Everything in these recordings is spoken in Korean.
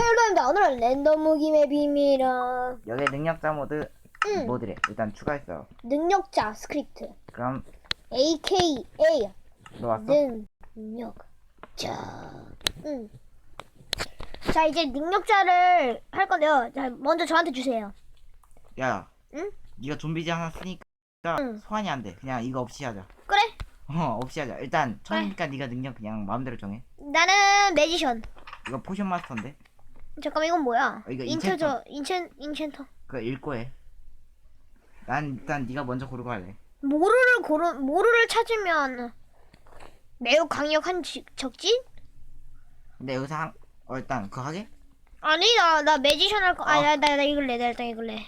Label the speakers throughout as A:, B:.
A: 헬로입니다. 오늘은 랜덤 무기의 비밀은
B: 여기 능력자 모드
A: 응.
B: 모드래 일단 추가했어
A: 능력자 스크립트
B: 그럼
A: AKA
B: 너 왔어?
A: 능력자. 응. 자 이제 능력자를 할 건데요. 자 먼저 저한테 주세요.
B: 야
A: 응?
B: 네가 좀비지 하나 쓰니까
A: 응.
B: 소환이 안 돼 그냥 이거 없이 하자
A: 그래?
B: 어 없이 하자 일단 처음이니까 네가 능력 그냥 마음대로 정해
A: 나는 매지션.
B: 이거 포션 마스터인데
A: 잠깐만 이건 뭐야?
B: 어, 이거
A: 인처저 인첸 인첸터.
B: 그거 읽고 해 난 일단 네가 먼저 고르고 할래
A: 모루를 고르 모루를 찾으면 매우 강력한 지- 적진?
B: 근데 여기서 한, 어 일단 그거 하게?
A: 아니 나나 매지션 할 거.
B: 어.
A: 아나 나 나 이걸래 나 일단 이걸래.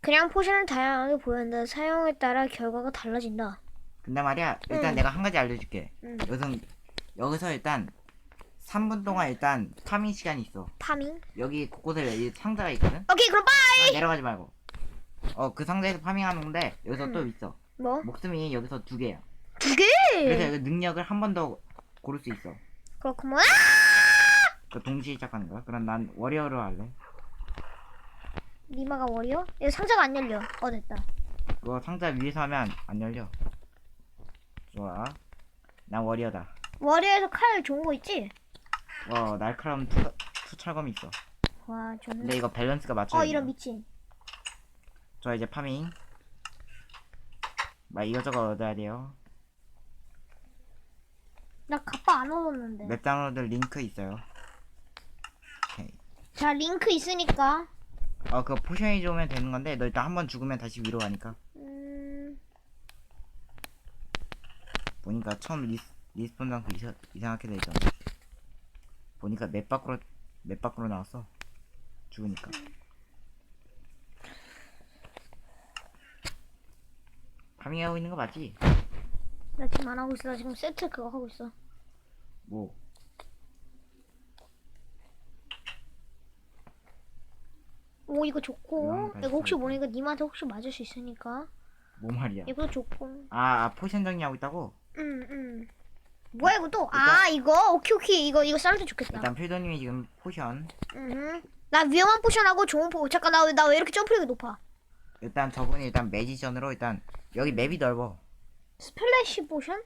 A: 그냥 포션을 다양하게 보였는데 사용에 따라 결과가 달라진다.
B: 근데 말이야 일단
A: 응.
B: 내가 한 가지 알려줄게
A: 응.
B: 여기서 여기서 일단 3분 동안 일단 파밍 시간이 있어
A: 파밍.
B: 여기 곳곳에 이 상자가 있거든
A: 오케이 그럼 빠이.
B: 아, 내려가지 말고 어 그 상자에서 파밍하는 건데 여기서
A: 응.
B: 또 있어
A: 뭐?
B: 목숨이 여기서 두 개야
A: 두 개.
B: 그래서 여기 능력을 한 번 더 고를 수 있어
A: 그렇구먼.
B: 그 동시에 시작하는 거야 그럼 난 워리어로 할래
A: 니마가 워리어? 이거 상자가 안 열려. 어 됐다.
B: 그거 상자 위에서 하면 안 열려 좋아 난 워리어다
A: 워리어에서 칼 좋은 거 있지?
B: 어 날카로운 투, 투철검이 있어
A: 와 좋네.
B: 근데 이거 밸런스가 맞춰야 어돼
A: 이런 미친.
B: 저 이제 파밍 막 이것저것 얻어야 돼요
A: 나 갑바 안 얻었는데.
B: 맵 다운로드 링크 있어요 오케이
A: 자 링크 있으니까.
B: 어 그거 포션이 좋으면 되는 건데 너 일단 한 번 죽으면 다시 위로 가니까
A: 음.
B: 보니까 처음 리스, 리스폰 장소 이사, 이상하게 돼있잖아 보니까 맵 밖으로 맵 밖으로 나왔어 죽으니까 파밍하고 있는 거 맞지?
A: 나 지금 안 하고 있어. 나 지금 세트 그거 하고 있어.
B: 뭐
A: 오 이거 좋고
B: 음,
A: 이거 혹시 모르니까 님한테 혹시 맞을 수 있으니까
B: 뭐 말이야
A: 이거 좋고
B: 아, 아 포션 정리하고 있다고?
A: 응응 뭐야 이거 또 아 이거? 오케이 오케이. 이거 이거 쌀도 좋겠다.
B: 일단 필도님이 지금 포션.
A: 응나 위험한 포션하고 좋은 포 잠깐 나 나 왜 이렇게 점프력이 높아?
B: 일단 저분이 일단 매지션으로 일단 여기 맵이 넓어.
A: 스플래시 포션?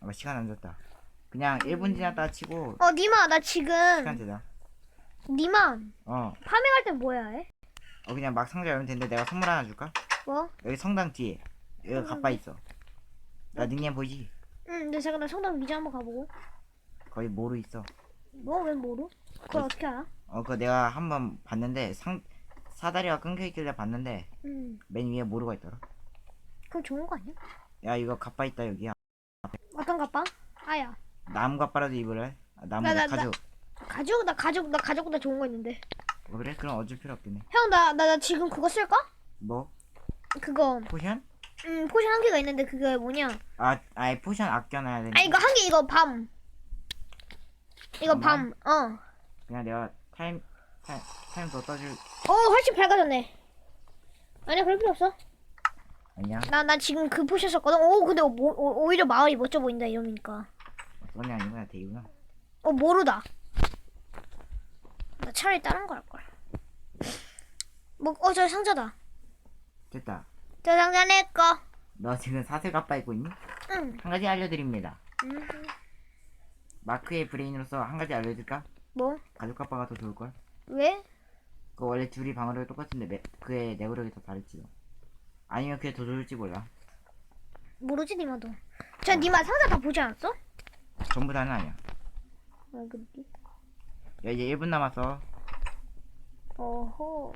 B: 아, 시간 안 줬다. 그냥 1분 지났다 치고
A: 어 니마 나 지금
B: 시간 되자
A: 니마
B: 어,
A: 파밍할 때 뭐야 해?
B: 어 그냥 막 상자 열면 되는데 내가 선물 하나 줄까?
A: 뭐?
B: 여기 성당 뒤에. 여기 가빠 있어 나 닉네임 보이지?
A: 응 근데 잠깐 나 성당 위자 한번 가보고
B: 거기 모루 있어
A: 뭐 왜 모르? 그걸 어떻게 알아?
B: 어 그거 내가 한 번 봤는데 상 사다리가 끊겨 있길래 봤는데
A: 응
B: 맨 위에 모루가 있더라
A: 그거 좋은 거 아니야?
B: 야 이거 가빠 있다 여기
A: 어떤 가빠? 아야
B: 나무 가빠라도 입으래 아, 나무
A: 나, 나,
B: 가죽
A: 가죽 나 가죽 나 가죽보다 좋은 거 있는데
B: 어, 그래? 그럼 어쩔 필요 없겠네
A: 형 나 나 나 지금 그거 쓸까?
B: 뭐?
A: 그거
B: 포션?
A: 음 포션 한 개가 있는데 그게 뭐냐?
B: 아 아예 포션 아껴놔야 되는
A: 아 이거 한 개 이거 밤. 이거 밤? 어.
B: 그냥 내가 타임 타임, 타임 더 떠줄.
A: 어 훨씬 밝아졌네. 아니야 그럴 필요 없어.
B: 아니야.
A: 나 나 지금 그 포션 썼거든? 오 근데 오, 오, 오히려 마을이 멋져 보인다 이러니까.
B: 써니 아니구나 대구나.
A: 어 모르다. 나 차라리 다른 거 할 걸 뭐 어 저 상자다.
B: 됐다
A: 저 상자 내꺼
B: 너 지금 사슬 가빠 입고 있니?
A: 응
B: 한 가지 알려드립니다
A: 음,
B: 마크의 브레인으로서 한 가지 알려줄까?
A: 뭐?
B: 가죽 가빠가 더 좋을걸?
A: 왜?
B: 그 원래 둘이 방어력이 똑같은데 매, 그의 내구력이 더 다를지도 아니면 그게 더 좋을지 몰라
A: 모르지 니마도 저 니마 상자 다 보지 않았어?
B: 전부 다는 아니야
A: 아 그러게
B: 야 이제 1분 남았어
A: 어허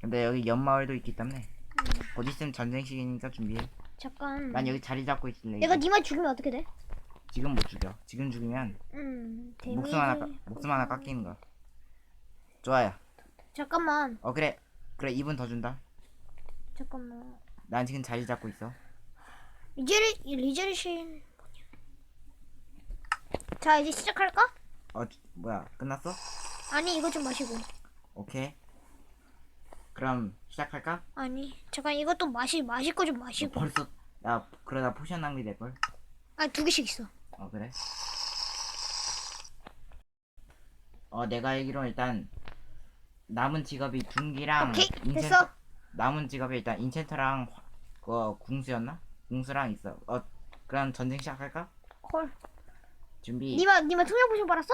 B: 근데 여기 연마을도 있기 때문에 곧 있으면 전쟁 시기니까 준비해.
A: 잠깐.
B: 난 여기 자리 잡고
A: 내가
B: 이제.
A: 니마 죽이면 어떻게 돼?
B: 지금 못 죽여. 지금 죽이면
A: 음
B: 목숨 하나 깎- 목숨 하나 깎이는 거야. 좋아요.
A: 잠깐만.
B: 어 그래. 그래 2분 더 준다.
A: 잠깐만.
B: 난 지금 자리 잡고 있어.
A: 리제리 리제리신. 자 이제 시작할까?
B: 어 주- 뭐야. 끝났어?
A: 아니 이거 좀 마시고.
B: 오케이 그럼 시작할까?
A: 아니 잠깐 이것도 마시 마실 거 좀
B: 너
A: 마시고
B: 벌써 야 그러다 포션 낭비 될걸
A: 아 두 개씩 있어
B: 어 그래 어 내가 알기로 일단 남은 직업이 둥기랑
A: 오케이 됐어.
B: 남은 직업이 일단 인챈터랑 화- 그 궁수였나? 궁수랑 있어. 어 그럼 전쟁 시작할까?
A: 콜.
B: 준비.
A: 니마 니마 투명 포션 빨았어?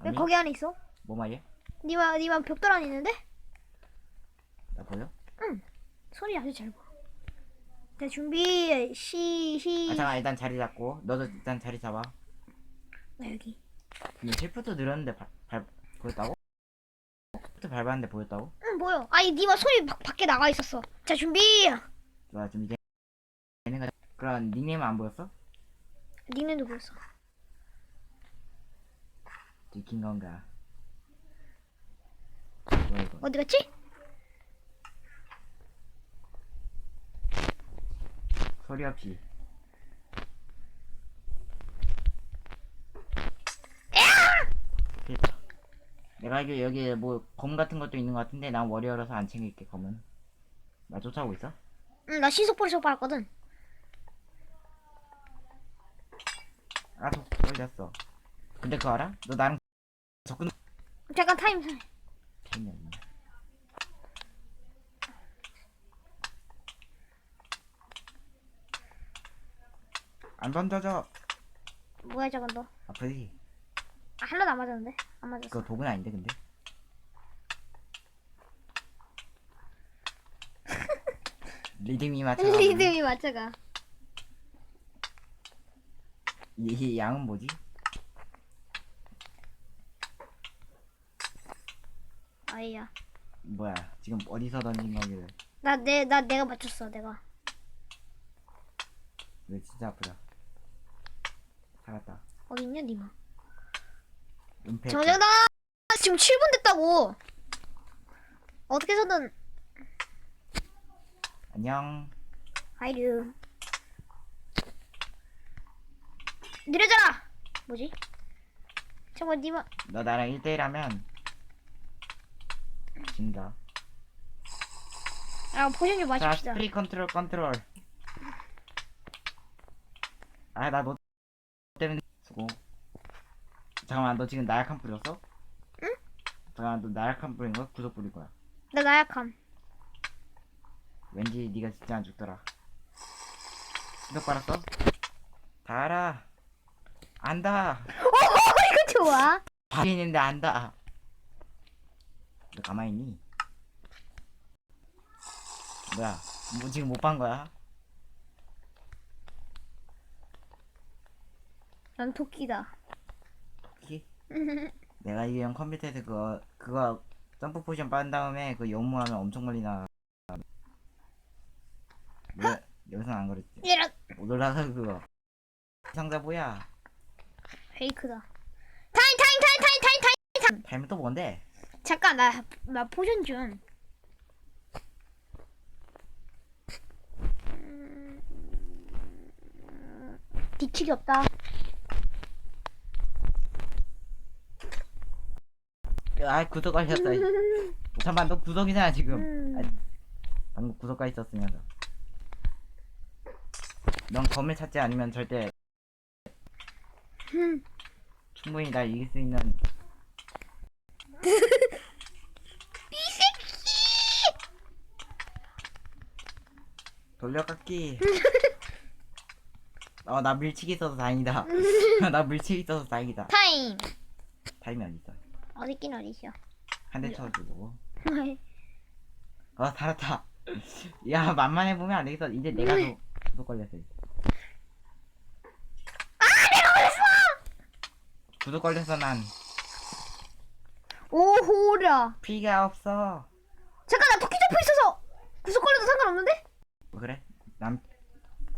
A: 왜
B: 아니,
A: 거기 안에 있어?
B: 뭐 말이야?
A: 니마 니마 벽돌 안에 있는데?
B: 나 보여?
A: 소리 아주 잘 봐. 자 준비 시 시.
B: 아 잠깐 일단 자리 잡고 너도 일단 자리 잡아.
A: 나 여기.
B: 근데 셰프도 늘었는데 발, 발 보였다고? 셰프도 밟았는데 보였다고?
A: 응 뭐요? 아니 니마 소리 밖, 밖에 나가 있었어. 자 준비.
B: 좋아 되는 거. 그럼 닉네임 안 보였어?
A: 닉네임도 보였어.
B: 들킨 건가? 뭐야 이거?
A: 어디 갔지?
B: 소리 없이. 됐다. 내가 알기로 여기 뭐 검 같은 것도 있는 것 같은데 난 워리어라서 안 챙길게 검은. 나 쫓아오고 있어?
A: 응 나 신속 포션 빨았거든.
B: 아, 도 걸렸어. 근데 그거 알아? 너 나랑 접근
A: 잠깐 타임. 타임.
B: 재미 없네. 안 던져져.
A: 뭐야 저건 너?
B: 아프지?
A: 아, 안 맞았는데? 안 맞았어.
B: 그거 독은 아닌데 근데. 리듬이 맞춰.
A: 리듬이 맞춰가.
B: 이, 이 양은 뭐지?
A: 아이야.
B: 뭐야? 지금 어디서 던진 거길래?
A: 나 내 나 내가 맞췄어 내가.
B: 왜 진짜 아프다. 살았다.
A: 어디 있냐 니마?
B: 은폐.
A: 정정다. 지금 7분 됐다고. 어떻게 해서든
B: 안녕.
A: 아이류. 느려져라. 뭐지? 정말 니마
B: 너 나랑 1대1 하면 진다.
A: 아 포션 좀
B: 자,
A: 마십시다.
B: 스프리 컨트롤 컨트롤. 아, 나 너 수고. 잠깐만, 너 지금 나약한 뿌렸어?
A: 응?
B: 잠깐만, 너 나약한 뿌린 거야? 구석 뿌릴 거야?
A: 나 나약함.
B: 왠지 네가 진짜 안 죽더라. 수석 빨았어? 다 알아. 안다.
A: 이거 좋아.
B: 밖에 있는데 안다. 너 가만히 있니? 뭐야? 뭐 지금 못반 거야?
A: 난 토끼다.
B: 토끼? 내가 이형 컴퓨터에서 그거 그거 점프 포션 빤 다음에 그 연무하면 엄청 멀리 나. 왜 여기서 안 그랬지?
A: 이런
B: 못 올라가 그거. 상자 뭐야?
A: 페이크다. 타임 타임 타임 타임 타임 타임.
B: 닮은 또 뭔데?
A: 잠깐 나 나 포션 좀. 음, 뒤치기 없다.
B: 아 구석 걸렸어. 이. 잠깐만 너 구석이잖아 지금.
A: 음.
B: 아, 방금 구석 가 있었으면서. 넌 검을 찾지 않으면 절대
A: 음.
B: 충분히 날 이길 수 있는 돌려깎기 어나 밀치기 있어서 다행이다 나 밀치기 있어서 다행이다
A: 타임.
B: 타임이 어딨어
A: 어디 있어.
B: 한대 쳐주고 어 살았다 야 만만해 보면 안 되겠어 이제 내가 도 구속 걸렸어. 아 내가 걸렸어 구속 걸려서 난
A: 오호라.
B: 피가 없어
A: 잠깐 나 토끼 잡고 있어서 구석 걸려도 상관없는데?
B: 뭐 그래? 난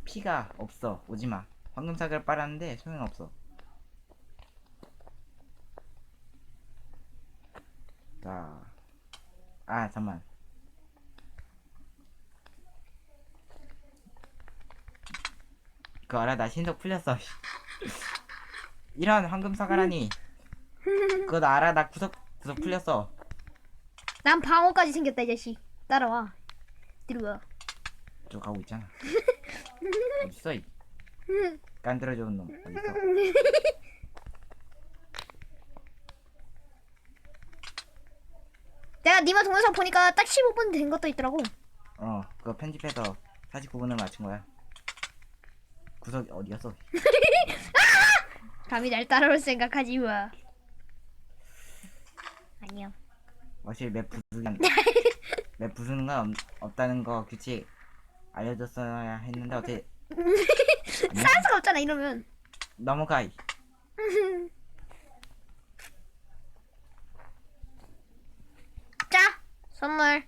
B: 피가 없어. 오지마. 황금 사과를 빨았는데 소용없어. 자, 아 잠만. 그거 알아? 나 신속 풀렸어. 이런 황금 사과라니. 그거 나 알아? 나 구석 구석 풀렸어.
A: 난 방어까지 생겼다 이 자식. 따라와. 들어와.
B: 저 가고 있잖아. 어딨어 이 깐들어져 온 놈. 어딨어?
A: 니마 동영상 보니까 딱 15분 된 것도 있더라고.
B: 어 그거 편집해서 49분을 맞춘 거야 구석이 어디였어?
A: 감히 날 따라올 생각하지 마. 아니요.
B: 확실히 맵 부수기 맵 부수는 건 없, 없다는 거 규칙 알려줬어야 했는데 어떻게
A: 살 수가 없잖아 이러면.
B: 넘어가 이.
A: 자 선물.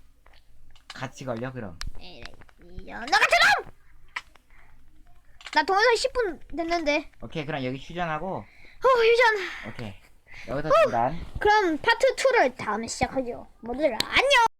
B: 같이 걸려 그럼
A: 에이, 너 같은 놈! 나 동영상 10분 됐는데.
B: 오케이 그럼 여기 휴전하고
A: 어 휴전.
B: 오케이 여기서 중단
A: 그럼 파트 2를 다음에 시작하죠. 모두들 안녕.